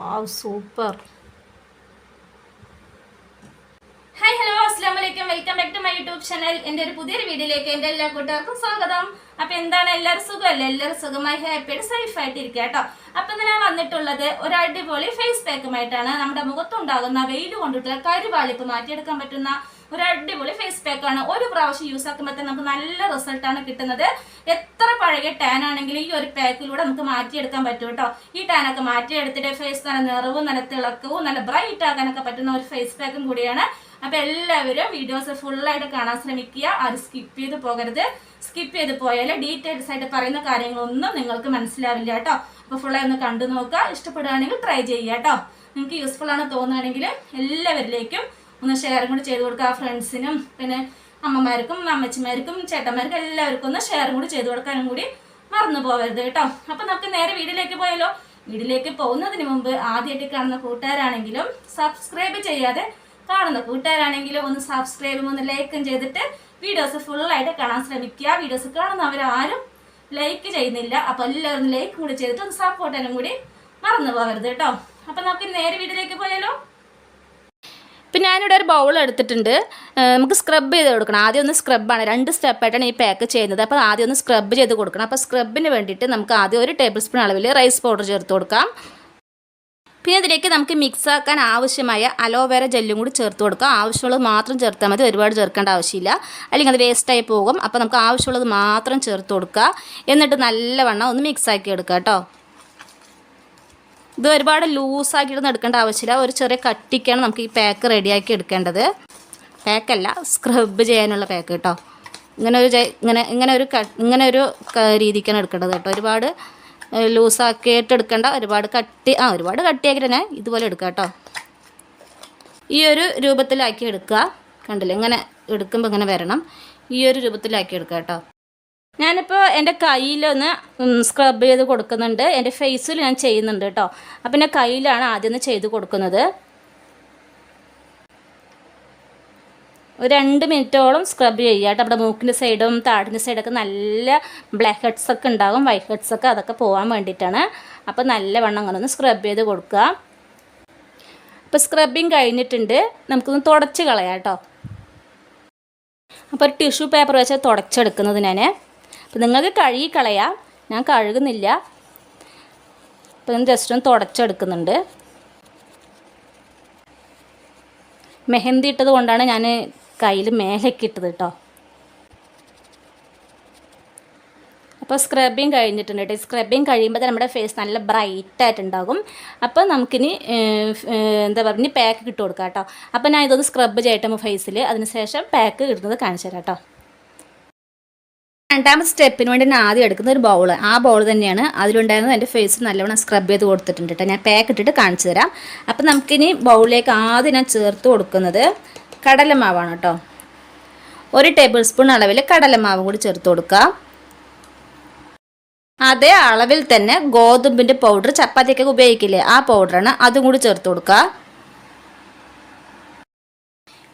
Wow super hi hello അസ്സാം വലൈക്കും welcome back to my YouTube channel എന്റെ ഒരു പുതിയൊരു വീഡിയോയിലേക്ക് എന്റെ എല്ലാ കൂട്ടുകാർക്കും സ്വാഗതം. അപ്പൊ എന്താണ് എല്ലാവരും സുഖമല്ലേ? എല്ലാവരും സുഖമായി ഹാപ്പിയായിട്ട് സേഫ് ആയിട്ട് ഇരിക്കുക കേട്ടോ. അപ്പൊ ഞാൻ വന്നിട്ടുള്ളത് ഒരു അടിപൊളി ഫേസ് പാക്കുമായിട്ടാണ് നമ്മുടെ മുഖത്തുണ്ടാകുന്ന വെയിൽ കൊണ്ടിട്ടുള്ള കരുവാളിപ്പ് മാറ്റിയെടുക്കാൻ പറ്റുന്ന ഒരു അടിപൊളി ഫേസ് പാക്ക് ആണ്. ഒരു പ്രാവശ്യം യൂസ് ആക്കുമ്പോൾ തന്നെ നമുക്ക് നല്ല റിസൾട്ടാണ് കിട്ടുന്നത്. എത്ര പഴകിയ ടാൻ ആണെങ്കിലും ഈ ഒരു പാക്കിലൂടെ നമുക്ക് മാറ്റിയെടുക്കാൻ പറ്റും കേട്ടോ. ഈ ടാനൊക്കെ മാറ്റിയെടുത്തിട്ട് ഫേസ് നല്ല നിറവും നല്ല തിളക്കവും നല്ല ബ്രൈറ്റ് ആക്കാനൊക്കെ പറ്റുന്ന ഒരു ഫേസ് പാക്കും കൂടിയാണ്. അപ്പൊ എല്ലാവരും വീഡിയോസ് ഫുള്ളായിട്ട് കാണാൻ ശ്രമിക്കുക. അത് സ്കിപ്പ് ചെയ്ത് പോകരുത്. സ്കിപ്പ് ചെയ്ത് പോയാൽ ഡീറ്റെയിൽസ് ആയിട്ട് പറയുന്ന കാര്യങ്ങളൊന്നും നിങ്ങൾക്ക് മനസ്സിലാവില്ല കേട്ടോ. അപ്പൊ ഫുള്ളായി ഒന്ന് കണ്ടു നോക്കുക. ഇഷ്ടപ്പെടുകയാണെങ്കിൽ ട്രൈ ചെയ്യുക കേട്ടോ. നിങ്ങൾക്ക് യൂസ്ഫുൾ ആണ് തോന്നുകയാണെങ്കിൽ എല്ലാവരിലേക്കും ഒന്ന് ഷെയറും കൂടി ചെയ്ത് കൊടുക്കുക ആ ഫ്രണ്ട്സിനും പിന്നെ അമ്മമാർക്കും അമ്മച്ചിമാർക്കും ചേട്ടന്മാർക്കും എല്ലാവർക്കും ഒന്ന് ഷെയറും കൂടി ചെയ്ത് കൊടുക്കാനും കൂടി മറന്നു പോകരുത് കേട്ടോ. അപ്പൊ നമുക്ക് നേരെ വീട്ടിലേക്ക് പോയാലോ? വീട്ടിലേക്ക് പോകുന്നതിന് മുമ്പ് ആദ്യമായിട്ട് കാണുന്ന കൂട്ടുകാരാണെങ്കിലും സബ്സ്ക്രൈബ് ചെയ്യാതെ കാണുന്ന കൂട്ടുകാരാണെങ്കിലും ഒന്ന് സബ്സ്ക്രൈബും ഒന്ന് ലൈക്കും ചെയ്തിട്ട് വീഡിയോസ് ഫുള്ളായിട്ട് കാണാൻ ശ്രമിക്കുക. വീഡിയോസ് കാണുന്നവരാരും ലൈക്ക് ചെയ്യുന്നില്ല. അപ്പോൾ എല്ലാവരും ലൈക്ക് കൂടി ചെയ്തിട്ട് ഒന്ന് സപ്പോർട്ടിനും കൂടി മറന്നു പോകരുത് കേട്ടോ. അപ്പം നമുക്ക് നേരെ വീട്ടിലേക്ക് പോയാലോ? ഇപ്പം ഞാനിവിടെ ഒരു ബൗൾ എടുത്തിട്ടുണ്ട്. നമുക്ക് സ്ക്രബ് ചെയ്ത് കൊടുക്കണം. ആദ്യം ഒന്ന് സ്ക്രബാണ് രണ്ട് സ്റ്റെപ്പായിട്ടാണ് ഈ പാക്ക് ചെയ്യുന്നത്. അപ്പോൾ ആദ്യം ഒന്ന് സ്ക്രബ് ചെയ്ത് കൊടുക്കണം. അപ്പോൾ സ്ക്രബിന് വേണ്ടിയിട്ട് നമുക്ക് ആദ്യം ഒരു ടേബിൾ സ്പൂൺ അളവിൽ റൈസ് പൗഡർ ചേർത്ത് കൊടുക്കാം. പിന്നെ ഇതിലേക്ക് നമുക്ക് മിക്സ് ആക്കാൻ ആവശ്യമായ അലോവേര ജെല്ലും കൂടി ചേർത്ത് കൊടുക്കാം. ആവശ്യമുള്ളത് മാത്രം ചേർത്താൽ മതി. ഒരുപാട് ചേർക്കേണ്ട ആവശ്യമില്ല. അല്ലെങ്കിൽ അത് വേസ്റ്റായി പോകും. അപ്പോൾ നമുക്ക് ആവശ്യമുള്ളത് മാത്രം ചേർത്ത് കൊടുക്കുക. എന്നിട്ട് നല്ലവണ്ണം ഒന്ന് മിക്സ് ആക്കി എടുക്കുക കേട്ടോ. ഇത് ഒരുപാട് ലൂസാക്കിയിട്ടൊന്നും എടുക്കേണ്ട ആവശ്യമില്ല. ഒരു ചെറിയ കട്ടിക്കാണ് നമുക്ക് ഈ പാക്ക് റെഡിയാക്കി എടുക്കേണ്ടത്. പാക്കല്ല സ്ക്രബ് ചെയ്യാനുള്ള പാക്ക് കേട്ടോ. ഇങ്ങനെ ഒരു ഇങ്ങനെ ഇങ്ങനെ ഒരു ഇങ്ങനെ ഒരു രീതിക്കാണ് എടുക്കേണ്ടത് കേട്ടോ. ഒരുപാട് ലൂസാക്കിയിട്ട് എടുക്കേണ്ട ഒരുപാട് കട്ടി ആ ഒരുപാട് കട്ടിയാക്കിയിട്ട് തന്നെ ഇതുപോലെ എടുക്കുക കേട്ടോ. ഈ ഒരു രൂപത്തിലാക്കി എടുക്കുക. കണ്ടില്ലേ? ഇങ്ങനെ എടുക്കുമ്പോൾ ഇങ്ങനെ വരണം. ഈ ഒരു രൂപത്തിലാക്കി എടുക്കുക കേട്ടോ. ഞാനിപ്പോൾ എന്റെ കയ്യിലൊന്ന് സ്ക്രബ് ചെയ്ത് കൊടുക്കുന്നുണ്ട്. എന്റെ ഫേസിൽ ഞാൻ ചെയ്യുന്നുണ്ട് കേട്ടോ അപ്പം എന്റെ കയ്യിലാണ് ആദ്യം ചെയ്ത് കൊടുക്കുന്നത്. ഒരു രണ്ട് മിനിറ്റോളം സ്ക്രബ് ചെയ്യുക കേട്ടോ അവിടെ മൂക്കിന്റെ സൈഡും താടിന്റെ സൈഡൊക്കെ നല്ല ബ്ലാക്ക് ഹെഡ്സ് ഒക്കെ ഉണ്ടാകും വൈറ്റ് ഹെഡ്സ് ഒക്കെ അതൊക്കെ പോകാൻ വേണ്ടിയിട്ടാണ്. അപ്പോൾ നല്ലവണ്ണം അങ്ങനെ ഒന്ന് സ്ക്രബ് ചെയ്ത് കൊടുക്കുക. അപ്പോൾ സ്ക്രബിങ് കഴിഞ്ഞിട്ടുണ്ട്. നമുക്കൊന്ന് തുടച്ച് കളയാം കേട്ടോ അപ്പോൾ ഒരു ടിഷ്യൂ പേപ്പർ വെച്ച് തുടച്ചെടുക്കുന്നത് ഞാൻ അപ്പോൾ നിങ്ങൾക്ക് കഴുകി കളയാം. ഞാൻ കഴുകുന്നില്ല. അപ്പം ഞാൻ ജസ്റ്റ് ഒന്ന് തുടച്ചെടുക്കുന്നുണ്ട്. മെഹന്തി ഇട്ടത് കൊണ്ടാണ് ഞാൻ കയ്യിൽ മേലേക്ക് ഇട്ടത് കേട്ടോ. അപ്പോൾ സ്ക്രബിങ് കഴിഞ്ഞിട്ടുണ്ട് കേട്ടോ. സ്ക്രബിങ് കഴിയുമ്പോൾ നമ്മുടെ ഫേസ് നല്ല ബ്രൈറ്റ് ആയിട്ടുണ്ടാകും. അപ്പോൾ നമുക്കിനി എന്താ പറയുക ഇനി പാക്ക് കിട്ടുകൊടുക്കാം കൊടുക്കാം കേട്ടോ. അപ്പോൾ ഞാൻ ഇതൊന്ന് സ്ക്രബ് ചെയ്യട്ടെ ഫേസിൽ അതിനുശേഷം പാക്ക് ഇടുന്നത് കാണിച്ചു തരാം കേട്ടോ. രണ്ടാമത്തെ സ്റ്റെപ്പിന് വേണ്ടി ഞാൻ ആദ്യം എടുക്കുന്ന ഒരു ബൗൾ ആ ബൗൾ തന്നെയാണ് അതിലുണ്ടായിരുന്നത്. എന്റെ ഫേസ് നല്ലവണ്ണം സ്ക്രബ് ചെയ്ത് കൊടുത്തിട്ടുണ്ട് കേട്ടോ ഞാൻ പാക്ക് ഇട്ടിട്ട് കാണിച്ചു തരാം. അപ്പം നമുക്കിനി ബൗളിലേക്ക് ആദ്യം ഞാൻ ചേർത്ത് കൊടുക്കുന്നത് കടലമാവാണ് കേട്ടോ ഒരു ടേബിൾ സ്പൂൺ അളവിൽ കടലമാവ് കൂടി ചേർത്ത് കൊടുക്കുക അതേ അളവിൽ തന്നെ ഗോതമ്പിന്റെ പൗഡർ ചപ്പാത്തിക്കൊക്കെ ഉപയോഗിക്കില്ലേ? ആ പൗഡറാണ് അതും കൂടി ചേർത്ത് കൊടുക്കുക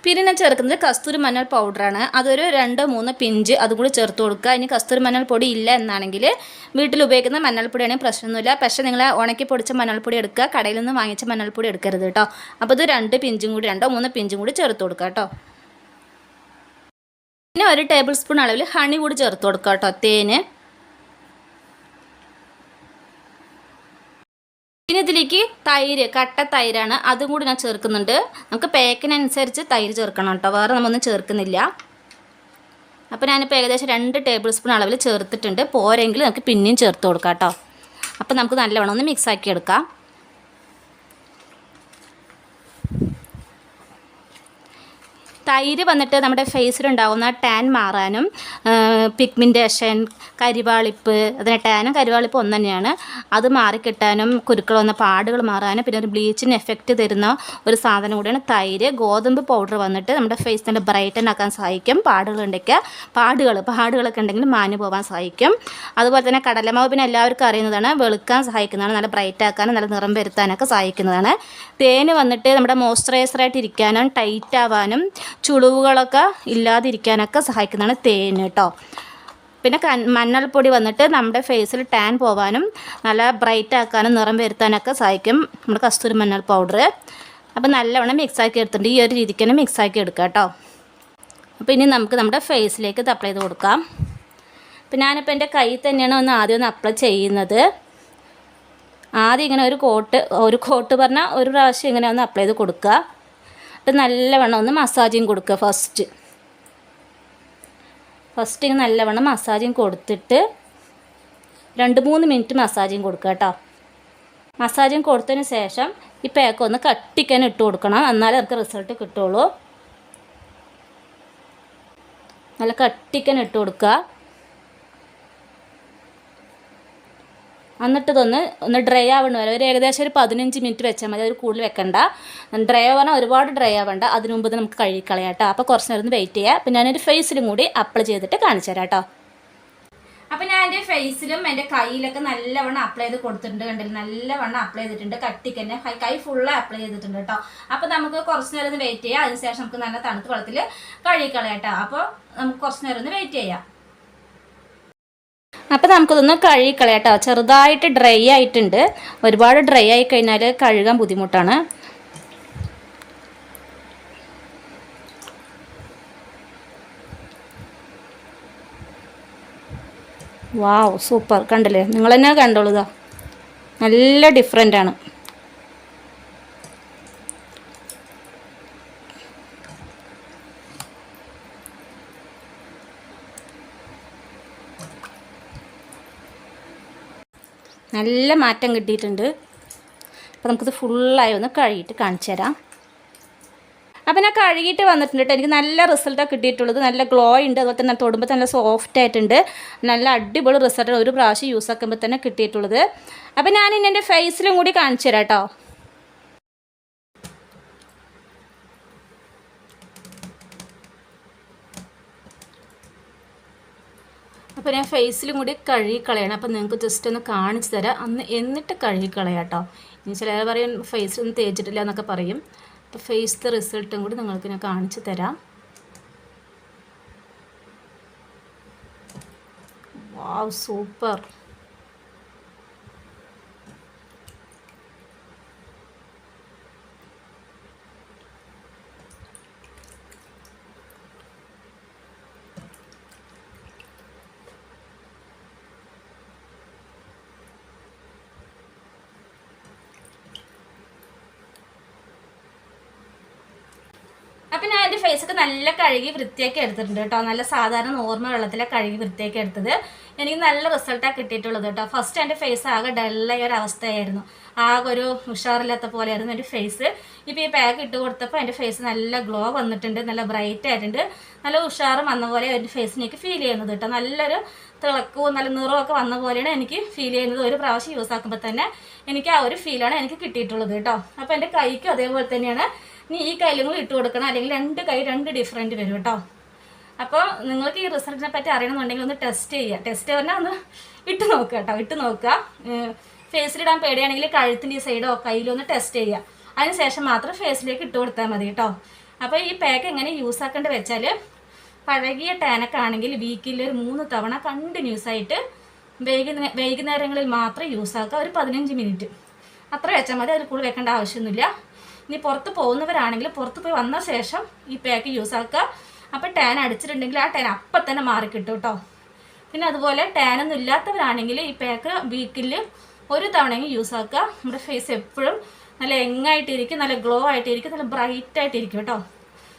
പിന്നെ ഞാൻ ചേർക്കുന്നത് കസ്തൂരി മഞ്ഞൾ പൗഡറാണ് അതൊരു രണ്ട് മൂന്ന് പിഞ്ച് അതും കൂടി ചേർത്ത് കൊടുക്കുക. ഇനി കസ്തൂരി മഞ്ഞൾ പൊടി ഇല്ല എന്നാണെങ്കിൽ വീട്ടിൽ ഉപയോഗിക്കുന്ന മഞ്ഞൾപ്പൊടിയാണെങ്കിൽ പ്രശ്നമൊന്നുമില്ല. പക്ഷേ നിങ്ങൾ ഉണക്കി പൊടിച്ച മഞ്ഞൾപ്പൊടി എടുക്കുക. കടയിൽ നിന്ന് വാങ്ങിച്ച മഞ്ഞൾപ്പൊടി എടുക്കരുത് കേട്ടോ. അപ്പോൾ ഇത് രണ്ട് പിഞ്ചും കൂടി രണ്ടോ മൂന്ന് പിഞ്ചും കൂടി ചേർത്ത് കൊടുക്കുക കേട്ടോ. പിന്നെ ഒരു ടേബിൾ സ്പൂൺ അളവിൽ ഹണി കൂടി ചേർത്ത് കൊടുക്കുക കേട്ടോ. തേന്. പിന്നെ ഇതിലേക്ക് തൈര് കട്ട തൈരാണ്. അതും കൂടി ഞാൻ ചേർക്കുന്നുണ്ട്. നമുക്ക് പാക്കിനനുസരിച്ച് തൈര് ചേർക്കണം കേട്ടോ. വേറെ നമ്മൊന്നും ചേർക്കുന്നില്ല. അപ്പോൾ ഞാനിപ്പോൾ ഏകദേശം രണ്ട് ടേബിൾ സ്പൂൺ അളവിൽ ചേർത്തിട്ടുണ്ട്. പോരെങ്കിൽ നമുക്ക് പിന്നെയും ചേർത്ത് കൊടുക്കാം കേട്ടോ. അപ്പോൾ നമുക്ക് നല്ലവണ്ണം ഒന്ന് മിക്സ് ആക്കി എടുക്കാം. തൈര് വന്നിട്ട് നമ്മുടെ ഫേസിലുണ്ടാകുന്ന ടാൻ മാറാനും പിഗ്മെന്റേഷൻ കരിവാളിപ്പ് അതിന് ടാനും കരിവാളിപ്പ് ഒന്ന് തന്നെയാണ് അത് മാറിക്കിട്ടാനും കുരുക്കൾ വന്ന പാടുകൾ മാറാനും പിന്നെ ഒരു ബ്ലീച്ചിന് എഫക്റ്റ് തരുന്ന ഒരു സാധനം കൂടിയാണ് തൈര്. ഗോതമ്പ് പൗഡർ വന്നിട്ട് നമ്മുടെ ഫേസ് നല്ല ബ്രൈറ്റൻ ആക്കാൻ സഹായിക്കും. പാടുകൾ ഉണ്ടെങ്കിൽ പാടുകൾ പാടുകളൊക്കെ ഉണ്ടെങ്കിൽ മാഞ്ഞു പോകാൻ സഹായിക്കും. അതുപോലെ തന്നെ കടലമാവ് പിന്നെ എല്ലാവർക്കും അറിയുന്നതാണ്. വെളുക്കാൻ സഹായിക്കുന്നതാണ്. നല്ല ബ്രൈറ്റ് ആക്കാനും നല്ല നിറം വരുത്താനൊക്കെ സഹായിക്കുന്നതാണ്. തേന് വന്നിട്ട് നമ്മുടെ മോയ്സ്ചറൈസറായിട്ട് ഇരിക്കാനും ടൈറ്റ് ആവാനും ചുളിവുകളൊക്കെ ഇല്ലാതിരിക്കാനൊക്കെ സഹായിക്കുന്നതാണ് തേൻ കേട്ടോ. പിന്നെ കൺ മഞ്ഞൾപ്പൊടി വന്നിട്ട് നമ്മുടെ ഫേസിൽ ടാൻ പോവാനും നല്ല ബ്രൈറ്റ് ആക്കാനും നിറം വരുത്താനൊക്കെ സഹായിക്കും നമ്മുടെ കസ്തൂരി മഞ്ഞൾ പൗഡർ അപ്പോൾ നല്ലവണ്ണം മിക്സ് ആക്കി എടുത്തിട്ടുണ്ട്. ഈ ഒരു രീതിക്ക് തന്നെ മിക്സ് ആക്കി എടുക്കുക കേട്ടോ. അപ്പോൾ ഇനി നമുക്ക് നമ്മുടെ ഫേസിലേക്ക് ഇത് അപ്ലൈ ചെയ്ത് കൊടുക്കാം. അപ്പോൾ ഞാനിപ്പോൾ എന്റെ കയ്യിൽ തന്നെയാണ് ഒന്ന് ആദ്യം ഒന്ന് അപ്ലൈ ചെയ്യുന്നത്. ആദ്യം ഇങ്ങനെ ഒരു കോട്ട് ഒരു കോട്ട് പറഞ്ഞാൽ ഒരു പ്രാവശ്യം ഇങ്ങനെ ഒന്ന് അപ്ലൈ ചെയ്ത് കൊടുക്കുക. എന്നിട്ട് നല്ലവണ്ണം ഒന്ന് മസാജിങ് കൊടുക്കുക ഫസ്റ്റ് ഫസ്റ്റ് ഇങ്ങനെ നല്ലവണ്ണം മസാജിങ് കൊടുത്തിട്ട് രണ്ട് മൂന്ന് മിനിറ്റ് മസാജിങ് കൊടുക്കുക കേട്ടോ. മസാജിങ് കൊടുത്തതിന് ശേഷം ഈ പാക്ക് ഒന്ന് കട്ടിക്കാൻ ഇട്ട് കൊടുക്കണം. എന്നാലേ നമുക്ക് റിസൾട്ട് കിട്ടുള്ളൂ. നല്ല കട്ടിക്കാൻ ഇട്ട് കൊടുക്കുക. എന്നിട്ട് ഇതൊന്ന് ഒന്ന് ഡ്രൈ ആവണ വരെ. ഒരു ഏകദേശം ഒരു പതിനഞ്ച് മിനിറ്റ് വെച്ചാൽ മതി. അത് കൂടുതൽ വെക്കണ്ട. ഡ്രൈ ആവാൻ ഒരുപാട് ഡ്രൈ ആവേണ്ട. അതിന് മുമ്പ് നമുക്ക് കഴുകിക്കളയാം കേട്ടോ. അപ്പോൾ കുറച്ച് നേരം ഒന്ന് വെയിറ്റ് ചെയ്യുക അപ്പോൾ ഞാനൊരു ഫേസിലും കൂടി അപ്ലൈ ചെയ്തിട്ട് കാണിച്ചു തരാം കേട്ടോ. അപ്പൊ ഞാൻ എന്റെ ഫേസിലും എന്റെ കയ്യിലൊക്കെ നല്ലവണ്ണം അപ്ലൈ ചെയ്ത് കൊടുത്തിട്ടുണ്ട്. കണ്ടില്ല? നല്ലവണ്ണം അപ്ലൈ ചെയ്തിട്ടുണ്ട്. കട്ടിക്ക് തന്നെ. കൈ- ഫുള്ള് അപ്ലൈ ചെയ്തിട്ടുണ്ട് കേട്ടോ. അപ്പോൾ നമുക്ക് കുറച്ച് നേരം ഒന്ന് വെയിറ്റ് ചെയ്യാം. അതിനുശേഷം നമുക്ക് നല്ല തണുത്ത വെള്ളത്തിൽ കഴുകിക്കളയാം കേട്ടോ. അപ്പോൾ നമുക്ക് കുറച്ച് നേരം ഒന്ന് വെയിറ്റ് ചെയ്യാം. അപ്പോൾ നമുക്കിതൊന്ന് കഴുകിക്കളയാം കേട്ടോ ചെറുതായിട്ട് ഡ്രൈ ആയിട്ടുണ്ട്. ഒരുപാട് ഡ്രൈ ആയി കഴിഞ്ഞാൽ കഴുകാൻ ബുദ്ധിമുട്ടാണ്. Wow super. കണ്ടില്ലേ? നിങ്ങൾ തന്നെ കണ്ടോളുക നല്ല ഡിഫറെന്റ് ആണ്. നല്ല മാറ്റം കിട്ടിയിട്ടുണ്ട്. അപ്പോൾ നമുക്കിത് ഫുള്ളായി ഒന്ന് കഴുകിയിട്ട് കാണിച്ചു തരാം. അപ്പം ഞാൻ കഴുകിയിട്ട് വന്നിട്ടുണ്ട് കേട്ടോ എനിക്ക് നല്ല റിസൾട്ടാണ് കിട്ടിയിട്ടുള്ളത്. നല്ല ഗ്ലോ ഉണ്ട്. അതുപോലെ തന്നെ തൊടുമ്പോൾ നല്ല സോഫ്റ്റ് ആയിട്ടുണ്ട്. നല്ല അടിപൊളി റിസൾട്ടാണ് ഒരു പ്രാവശ്യം യൂസ് ആക്കുമ്പോൾ തന്നെ കിട്ടിയിട്ടുള്ളത്. അപ്പം ഞാൻ ഇനി എന്റെ ഫേസിലും കൂടി കാണിച്ചു തരാം കേട്ടോ ഞാൻ ഫേസിലും കൂടി കഴുകിക്കളയണം. അപ്പോൾ നിങ്ങൾക്ക് ജസ്റ്റ് ഒന്ന് കാണിച്ചു തരാം. അന്ന് എന്നിട്ട് കഴുകിക്കളയാം കേട്ടോ ഇനി ചിലർ പറയും ഫേസിലൊന്നും തേച്ചിട്ടില്ല എന്നൊക്കെ പറയും. അപ്പോൾ ഫേസിലെ റിസൾട്ടും കൂടി നിങ്ങൾക്ക് ഞാൻ കാണിച്ചു തരാം. വാവ് സൂപ്പർ അപ്പം ഞാൻ എന്റെ ഫേസൊക്കെ നല്ല കഴുകി വൃത്തിയാക്കി എടുത്തിട്ടുണ്ട് കേട്ടോ. നല്ല സാധാരണ നോർമൽ വെള്ളത്തിലെ കഴുകി വൃത്തിയാക്കി എടുത്തത്. എനിക്ക് നല്ല റിസൾട്ടാണ് കിട്ടിയിട്ടുള്ളത് കേട്ടോ. ഫസ്റ്റ് എന്റെ ഫേസ് ആകെ ഡല്ലായ ഒരു അവസ്ഥയായിരുന്നു. ആകെ ഒരു ഉഷാറില്ലാത്ത പോലെയായിരുന്നു എന്റെ ഫേസ് ഇപ്പോൾ ഈ പാക്ക് ഇട്ട് കൊടുത്തപ്പോൾ എന്റെ ഫേസ് നല്ല ഗ്ലോ വന്നിട്ടുണ്ട് നല്ല ബ്രൈറ്റ് ആയിട്ടുണ്ട്. നല്ല ഉഷാറ് വന്ന പോലെ എന്റെ ഫേസിനേക്ക് ഫീൽ ചെയ്യുന്നത് കേട്ടോ. നല്ലൊരു തിളക്കവും നല്ല നിറമൊക്കെ വന്ന പോലെയാണ് എനിക്ക് ഫീൽ ചെയ്യുന്നത്. ഒരു പ്രാവശ്യം യൂസ് ആക്കുമ്പോൾ തന്നെ എനിക്ക് ആ ഒരു ഫീലാണ് എനിക്ക് കിട്ടിയിട്ടുള്ളത് കേട്ടോ. അപ്പോൾ എന്റെ കൈക്കും അതേപോലെ തന്നെയാണ്. ഇനി ഈ കയ്യിലും കൂടി ഇട്ട് കൊടുക്കണം. അല്ലെങ്കിൽ രണ്ട് കൈ രണ്ട് ഡിഫറെന്റ് വരും കേട്ടോ. അപ്പോൾ നിങ്ങൾക്ക് ഈ റിസൾട്ടിനെ പറ്റി അറിയണമെന്നുണ്ടെങ്കിൽ ഒന്ന് ടെസ്റ്റ് ചെയ്യുക ടെസ്റ്റ് പറഞ്ഞാൽ ഒന്ന് ഇട്ട് നോക്കുക കേട്ടോ. ഇട്ട് നോക്കുക. ഫേസിലിടാൻ പേടിയാണെങ്കിൽ കഴുത്തിന്റെ ഈ സൈഡോ കയ്യിലോ ഒന്ന് ടെസ്റ്റ് ചെയ്യുക അതിനുശേഷം മാത്രം ഫേസിലേക്ക് ഇട്ട് കൊടുത്താൽ മതി കേട്ടോ. അപ്പോൾ ഈ പാക്ക് എങ്ങനെ യൂസ് ആക്കേണ്ടി വെച്ചാൽ പഴകിയ ടാനക്കാണെങ്കിൽ വീക്കിൽ ഒരു മൂന്ന് തവണ കണ്ടിന്യൂസ് ആയിട്ട് വൈകുന്നേ വൈകുന്നേരങ്ങളിൽ മാത്രം യൂസ് ആക്കുക. ഒരു പതിനഞ്ച് മിനിറ്റ് അത്ര വെച്ചാൽ മതി. അതിൽ കൂടുതൽ വെക്കേണ്ട ആവശ്യമൊന്നുമില്ല. ഇനി പുറത്ത് പോകുന്നവരാണെങ്കിൽ പുറത്ത് പോയി വന്ന ശേഷം ഈ പാക്ക് യൂസ് ആക്കുക. അപ്പോൾ ടാൻ അടിച്ചിട്ടുണ്ടെങ്കിൽ ആ ടാൻ അപ്പം തന്നെ മാറി കിട്ടും പിന്നെ അതുപോലെ ടാനൊന്നും ഇല്ലാത്തവരാണെങ്കിൽ ഈ പാക്ക് വീക്കിൽ ഒരു തവണയെങ്കിലും യൂസ് ആക്കുക. നമ്മുടെ ഫേസ് എപ്പോഴും നല്ല എങ്ങായിട്ടിരിക്കും നല്ല ഗ്ലോ ആയിട്ടിരിക്കും നല്ല ബ്രൈറ്റ് ആയിട്ടിരിക്കും കേട്ടോ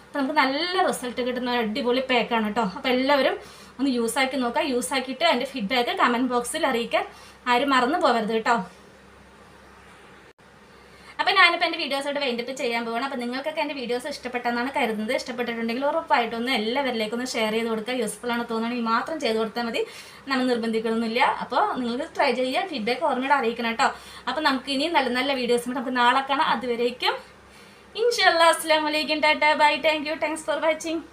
അപ്പോൾ നമുക്ക് നല്ല റിസൾട്ട് കിട്ടുന്ന ഒരു അടിപൊളി പാക്കാണ് കേട്ടോ അപ്പോൾ എല്ലാവരും ഒന്ന് യൂസ് ആക്കി നോക്കുക. യൂസ് ആക്കിയിട്ട് അതിന്റെ ഫീഡ്ബാക്ക് കമന്റ് ബോക്സിൽ അറിയിക്കാൻ ആരും മറന്നു പോകരുത് കേട്ടോ അപ്പോൾ ഞാനിപ്പോൾ എന്റെ വീഡിയോസോട് വേണ്ടിപ്പ് ചെയ്യാൻ പോകണം അപ്പോൾ നിങ്ങൾക്കൊക്കെ എന്റെ വീഡിയോസ് ഇഷ്ടപ്പെട്ടെന്നാണ് കരുതുന്നത്. ഇഷ്ടപ്പെട്ടിട്ടുണ്ടെങ്കിൽ ഉറപ്പായിട്ടൊന്ന് എല്ലാവരിലേക്കും ഒന്ന് ഷെയർ ചെയ്ത് കൊടുക്കുക. യൂസ്ഫുൾ ആണ് തോന്നുകയാണെങ്കിൽ മാത്രം ചെയ്ത് കൊടുത്താൽ മതി. നമ്മൾ നിർബന്ധിക്കണമെന്നില്ല അപ്പോൾ നിങ്ങൾക്ക് ട്രൈ ചെയ്യുക. ഫീഡ്ബാക്ക് ഓർമ്മയോടെ അറിയിക്കണം കേട്ടോ. അപ്പോൾ നമുക്ക് ഇനിയും നല്ല നല്ല വീഡിയോസ് നമുക്ക് നാളെ കാണാം. അതുവരേക്കും. ഇൻഷാല്ലാ അസ്സാം വലൈക്കും Tata. Bye. Thank you thanks for watching